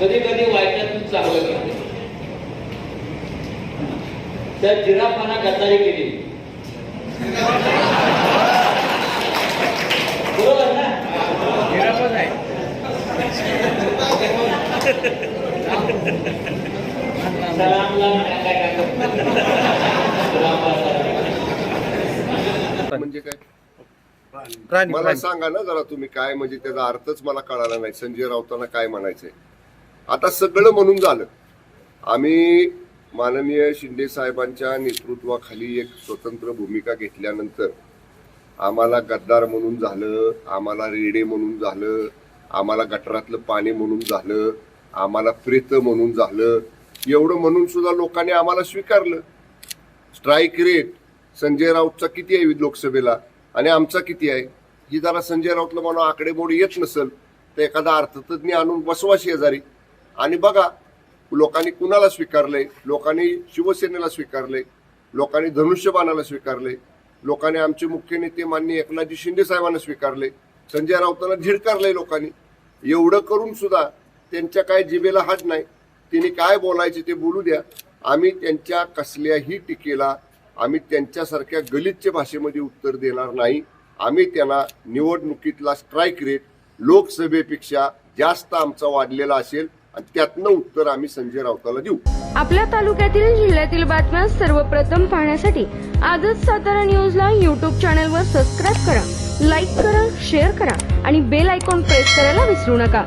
कधी कधी वाईटातून चांगलं करते. त्या जिराफाना गद्दारी केली. बरोबर ना? जिराफच आहे. सलामला काय टाकत म्हणजे काय? मला. सांगा ना जरा तुम्ही काय म्हणजे त्याचा अर्थच मला कळाला नाही. संजय राऊतांना काय म्हणायचंय? आता सगळं म्हणून झालं. आम्ही माननीय शिंदे साहेबांच्या नेतृत्वाखाली एक स्वतंत्र भूमिका घेतल्यानंतर आम्हाला गद्दार म्हणून झालं आम्हाला रेडे म्हणून झालं आम्हाला गटरातलं पाणी म्हणून झालं आम्हाला प्रेत म्हणून झालं. एवढं म्हणून सुद्धा लोकांनी आम्हाला स्वीकारलं. स्ट्राईक रेट संजय राऊतचा किती आहे लोकसभेला? आणि आमचा किती आहे? ही जरा संजय राऊतला म्हणून आकडेमोड येत नसेल तर एखादा अर्थतज्ञ आणून बसवा शेजारी. आणि बघा लोकांनी कुणाला स्वीकारले? लोकांनी शिवसेनेला स्वीकारले? लोकांनी धनुष्यबाणाला स्वीकारले? लोकांनी आमचे मुख्य नेते माननीय एकनाथजी शिंदे साहेबांना स्वीकारले? संजय राऊतांना झिडकारले लोकांनी? एवढं करून सुद्धा त्यांच्या काय जिभेला हात नाही. त्यांनी काय बोलायचे ते बोलू द्या. आम्ही त्यांच्या कसल्याही टीकेला आम्ही त्यांच्यासारख्या गलिच्छ भाषेमध्ये उत्तर देणार नाही. आम्ही त्यांना निवडणुकीतला स्ट्राईक रेट लोकसभेपेक्षा जास्त आमचा वाढलेला असेल. त्यातनं उत्तर आम्ही संजय राऊताला देऊ. आपल्या तालुक्यातील जिल्ह्यातील बातम्या सर्वप्रथम पाहण्यासाठी आजच सातारा न्यूजला यूट्यूब चॅनलवर सबस्क्राईब करा लाईक करा शेअर करा आणि बेल आयकॉन प्रेस करायला विसरू नका.